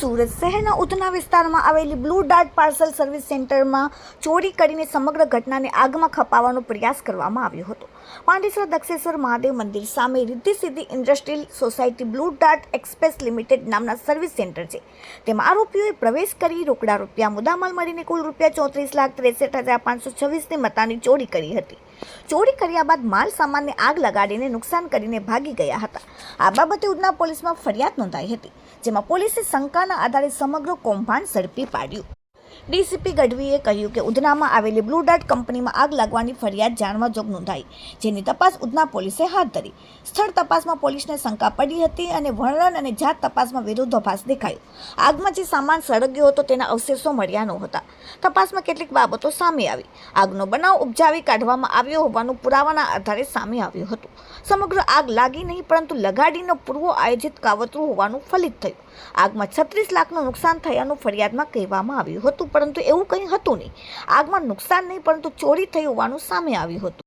સુરત શહેરના ઉધના વિસ્તારમાં આવેલી બ્લુ ડાર્ટ પાર્સલ સર્વિસ સેન્ટરમાં ચોરી કરીને સમગ્ર ઘટનાને આગમાં ખપાવવાનો પ્રયાસ કરવામાં આવ્યો હતો. પાંડેસરા દક્ષેશ્વર મહાદેવ મંદિર સામે Riddhi Siddhi industrial society Blue Dart Express Limited નામના સર્વિસ સેન્ટર છે. તેમાં આરોપીઓએ પ્રવેશ કરી રોકડા રૂપિયા, મુદ્દામાલ મળીને કુલ રૂપિયા ચોત્રીસ લાખ ત્રેસઠ હજાર પાંચસો છવ્વીસની મતાની ચોરી કરી હતી. ચોરી કર્યા બાદ માલ સામાનને આગ લગાડીને નુકસાન કરીને ભાગી ગયા હતા. આ બાબતે ઉધના પોલીસમાં ફરિયાદ નોંધાઈ હતી, જેમાં પોલીસે શંકાના આધારે સમગ્ર કૌભાંડ ઝડપી પાડ્યું. ડીસીપી ગઢવીએ કહ્યું કે ઉધનામાં આવેલી બ્લુ ડાર્ટ કંપનીમાં આગ લાગવાની ફરિયાદ જાણવા જોગ નોંધાઈ, જેની તપાસ ઉધના પોલીસે હાથ ધરી. સ્થળ તપાસમાં પોલીસને શંકા પડી હતી અને વર્ણન અને જાત તપાસમાં વિરોધાભાસ દેખાયો. આગમાં જે સામાન સળગ્યો હતો તેના અવશેષો મળ્યા નહોતા. તપાસમાં કેટલીક બાબતો સામે આવી. આગનો બનાવ ઉપજાવી કાઢવામાં આવ્યો હોવાનું પુરાવાના આધારે સામે આવ્યું હતું. સમગ્ર આગ લાગી નહીં, પરંતુ લગાડીનો પૂર્વ આયોજિત કાવતરું હોવાનું ફલિત થયું. આગમાં છત્રીસ લાખનું નુકસાન થયાનું ફરિયાદમાં કહેવામાં આવ્યું હતું. પરંતુ એવું કંઈ હતું નહીં. આગમાં નુકસાન નહીં, પરંતુ ચોરી થઈ હોવાનું સામે આવ્યું હતું.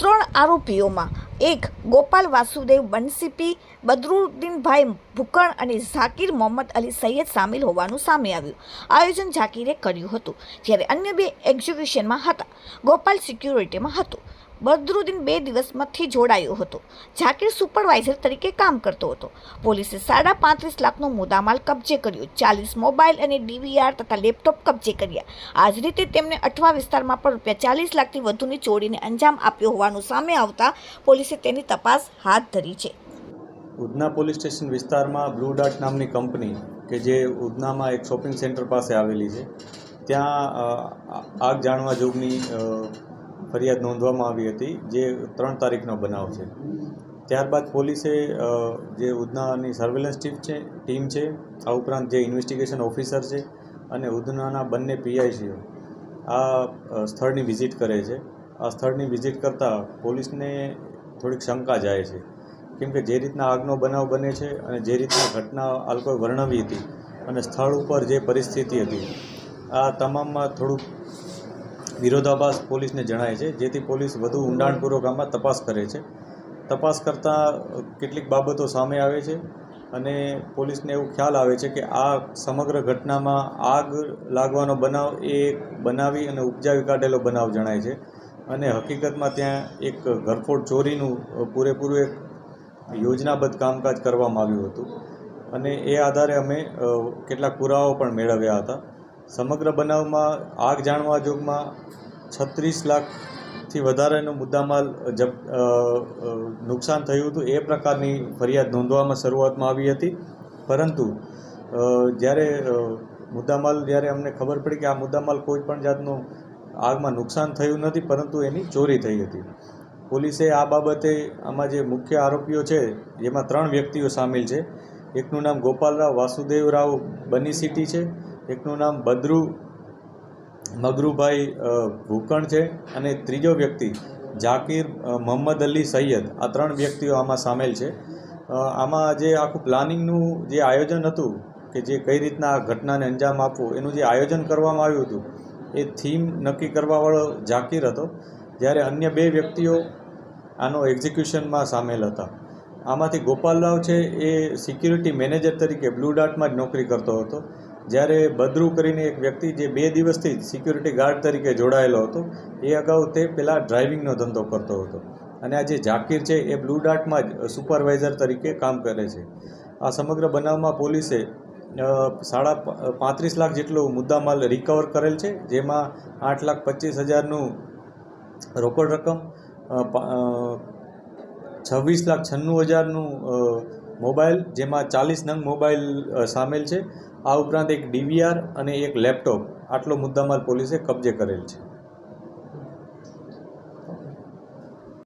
ત્રણ આરોપીઓમાં એક ગોપાલ વાસુદેવ બનસીપી બદરુદ્દીનભાઈ ભૂકણ અને ઝાકીર મોહમ્મદ અલી સૈયદ સામેલ હોવાનું સામે આવ્યું. આયોજન ઝાકીરે કર્યું હતું, જ્યારે અન્ય બે એક્ઝિક્યુશનમાં હતા. ગોપાલ સિક્યુરિટીમાં હતો. બદરુદ્દીન બે દિવસમાંથી જોડાયો હતો. ઝાકીર સુપરવાઇઝર તરીકે કામ કરતો હતો. પોલીસે સાડા પાંત્રીસ લાખનો મુદ્દામાલ કબજે કર્યો. ચાલીસ મોબાઈલ અને ડીવીઆર તથા લેપટોપ કબજે કર્યા. આ જ રીતે તેમને અઠવા વિસ્તારમાં પણ રૂપિયા ચાલીસ લાખથી વધુની ચોરીને અંજામ આપ્યો હોવાનું સામે આવતા પોલીસે તેની તપાસ હાથ ધરી છે. ઉધના પોલીસ સ્ટેશન વિસ્તારમાં બ્લુ ડાર્ટ નામની કંપની કે જે ઉધનામાં એક શોપિંગ સેન્ટર પાસે આવેલી છે, ત્યાં આગ જાણવા જોગની ફરિયાદ નોંધવામાં આવી હતી, જે ત્રણ તારીખનો બનાવ છે. ત્યારબાદ પોલીસે જે ઉધનાની સર્વેલન્સ ટીમ છે ટીમ છે, આ ઉપરાંત જે ઇન્વેસ્ટિગેશન ઓફિસર છે અને ઉધનાના બંને પીઆઈસીઓ આ સ્થળની વિઝિટ કરે છે. આ સ્થળની વિઝિટ કરતાં પોલીસને થોડીક શંકા જાય છે કેમ કે જે રીતના આગનો બનાવ બને છે અને જે રીતના ઘટના આ વર્ણવી હતી અને સ્થળ ઉપર જે પરિસ્થિતિ હતી, આ તમામમાં થોડુંક વિરોધાભાસ પોલીસને જણાય છે, જેથી પોલીસ વધુ ઊંડાણપૂર્વક આમાં તપાસ કરે છે. તપાસ કરતાં કેટલીક બાબતો સામે આવે છે અને પોલીસને એવું ખ્યાલ આવે છે કે આ સમગ્ર ઘટનામાં આગ લાગવાનો બનાવ એ બનાવી અને ઉપજાવી કાઢેલો બનાવ જણાય છે. અને હકીકતમાં ત્યાં એક ઘરફોડ ચોરીનું પૂરેપૂરું એક યોજનાબદ્ધ કામકાજ કરવામાં આવ્યું હતું. અને એ આધારે અમે કેટલાક પુરાવાઓ પણ મેળવ્યા હતા. સમગ્ર બનાવમાં આગ જાણવા જોગમાં છત્રીસ લાખથી વધારેનો મુદ્દામાલ જપ નુકસાન થયું હતું એ પ્રકારની ફરિયાદ નોંધવામાં શરૂઆતમાં આવી હતી. પરંતુ જ્યારે મુદ્દામાલ, જ્યારે અમને ખબર પડી કે આ મુદ્દામાલ કોઈ પણ જાતનું આગમાં નુકસાન થયું નથી, પરંતુ એની ચોરી થઈ હતી. પોલીસે આ બાબતે આમાં જે મુખ્ય આરોપીઓ છે, જેમાં ત્રણ વ્યક્તિઓ સામેલ છે. એકનું નામ ગોપાલરાવ વાસુદેવરાવ બની સિટી છે. એકનું નામ બદ્રુ, મગરુભાઈ ભૂકણ છે અને ત્રીજો વ્યક્તિ ઝાકીર મોહમ્મદ અલી સૈયદ. આ ત્રણ વ્યક્તિઓ આમાં સામેલ છે. આમાં જે આખું પ્લાનિંગનું જે આયોજન હતું કે જે કઈ રીતના આ ઘટનાને અંજામ આપવું, એનું જે આયોજન કરવામાં આવ્યું હતું, એ થીમ નક્કી કરવાવાળો ઝાકીર હતો. જ્યારે અન્ય બે વ્યક્તિઓ આનો એક્ઝિક્યુશનમાં સામેલ હતા. આમાંથી ગોપાલરાવ છે એ સિક્યુરિટી મેનેજર તરીકે બ્લુ ડાર્ટમાં જ નોકરી કરતો હતો. જ્યારે બદ્રુ કરીને એક વ્યક્તિ જે બે દિવસથી જ સિક્યુરિટી ગાર્ડ તરીકે જોડાયેલો હતો, એ અગાઉ તે પહેલાં ડ્રાઇવિંગનો ધંધો કરતો હતો. અને આ જે ઝાકીર છે, એ બ્લુ ડાર્ટમાં જ સુપરવાઇઝર તરીકે કામ કરે છે. આ સમગ્ર બનાવમાં પોલીસે સાડા પાંત્રીસ લાખ જેટલો મુદ્દામાલ રિકવર કરેલ છે, જેમાં આઠ લાખ પચીસ હજારનું રોકડ રકમ છવ્વીસ લાખ છન્નું હજારનું મોબાઈલ, જેમાં ચાલીસ નંગ મોબાઈલ સામેલ છે. આ ઉપરાંત એક ડીવીઆર અને એક લેપટોપ. આટલો મુદ્દામાલ પોલીસે કબજે કરેલ છે.